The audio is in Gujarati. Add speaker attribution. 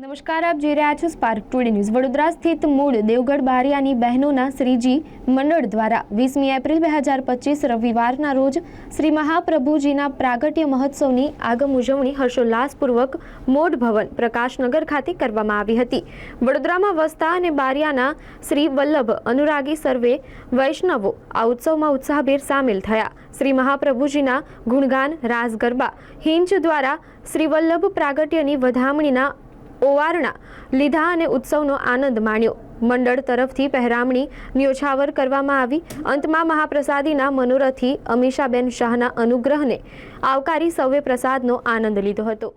Speaker 1: નમસ્કાર, આપ જોઈ રહ્યા છો સ્પાર્ક ટુડે ન્યૂઝ વડોદરા સ્થિત મૂળ દેવગઢ બારિયાની બહેનોના શ્રીજી મંડળ દ્વારા વીસમી એપ્રિલ બે હજાર પચીસ રવિવારના રોજ શ્રી મહાપ્રભુજીના પ્રાગટ્ય મહોત્સવની આગમ ઉજવણી હર્ષોલ્લાસપૂર્વક મોઢ ભવન, પ્રકાશનગર ખાતે કરવામાં આવી હતી. વડોદરામાં વસતા અને બારિયાના શ્રી વલ્લભ અનુરાગી સર્વે વૈષ્ણવો આ ઉત્સવમાં ઉત્સાહભેર સામેલ થયા. શ્રી મહાપ્રભુજીના ગુણગાન રાસ ગરબા હિંચ દ્વારા શ્રી વલ્લભ પ્રાગટ્યની વધામણીના ઓવારણા લીધા અને ઉત્સવનો આનંદ માણ્યો. મંડળ તરફથી પહેરામણી ન્યોછાવર કરવામાં આવી. અંતમાં મહાપ્રસાદીના મનોરથી અમીષાબેન શાહના અનુગ્રહને આવકારી સૌએ પ્રસાદનો આનંદ લીધો હતો.